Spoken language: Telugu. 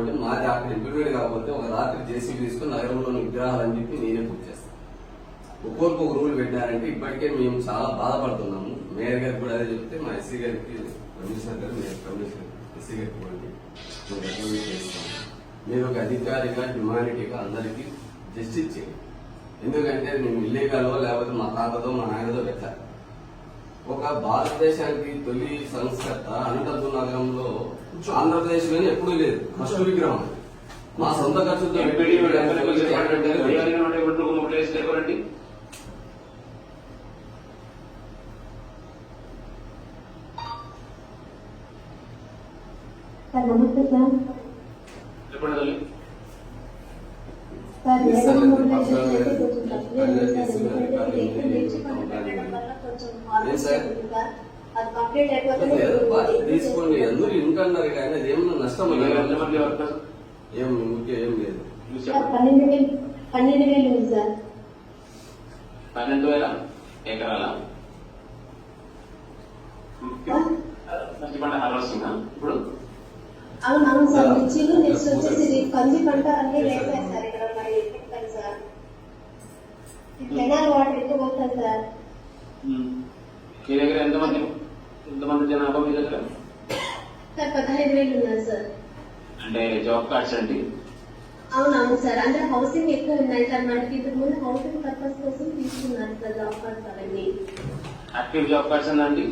అంటే మాది అక్కడ ఇంప్లిమెంట్ కాకపోతే ఒక రాత్రి జేసీబీ తీసుకుని నగరంలోని విగ్రహాలని చెప్పి నేనే పూజ చేస్తాను ఒక్కొక్క ఒక రూల్ పెట్టారంటే ఇప్పటికే మేము చాలా బాధపడుతున్నాము. మేయర్ గారికి కూడా అదే చెప్తే మా ఎస్సీ గారికి కమిషనర్ గారు మేయర్ కమిషనర్ ఎస్సీ గారికి కూడా రికమెండ్ చేస్తాం మీరు ఒక అధికారిగా హ్యుమానిటీగా అందరికీ జస్టిస్ చేయండి. ఎందుకంటే మేము ఇల్లీగల్ లేకపోతే మా తాతతో మా నాయనతో పెట్టారు ఒక భారతదేశానికి తొలి సంస్కర్త అనంతపురం నగరంలో ఆంధ్రప్రదేశ్లోనే ఎప్పుడూ లేదు ఫస్ట్ విగ్రహం మా సొంత ఖర్చుతో నమస్తే సార్ చెప్పండి తీసుకోండి. అందరూ ఇంకన్నారు కానీ అది ఏమన్నా నష్టం ఏం ఇంకే ఏం లేదు. పన్నెండు వేలు పన్నెండు వేలు ఉంది సార్. పన్నెండు వేల ఎకరాల. ఇప్పుడు? అవును అవును సార్. మిర్చీలు నెక్స్ట్ వచ్చేసి కంది పంట అన్ని వేసారు సార్ ఇక్కడ మరి ఎక్కుతాను సార్ కెనాల్ వాటర్ ఎక్కువ పోతుంది సార్ మీ దగ్గర ఎంతమంది? ఎంతమంది జనాభా మీ దగ్గర? సార్ పదహైదు వేలు ఉన్నారు సార్. అంటే జాబ్ కార్డ్స్ అండి? అవును అవును సార్. అంటే హౌసింగ్ ఎక్కువ ఉన్నాయి సార్. మనకి ఇంతకు ముందు హౌసింగ్ పర్పస్ కోసం తీసుకున్నారు సార్ జాబ్ కార్డ్స్ అవన్నీ. యాక్టివ్ జాబ్ కార్డ్స్ అండి?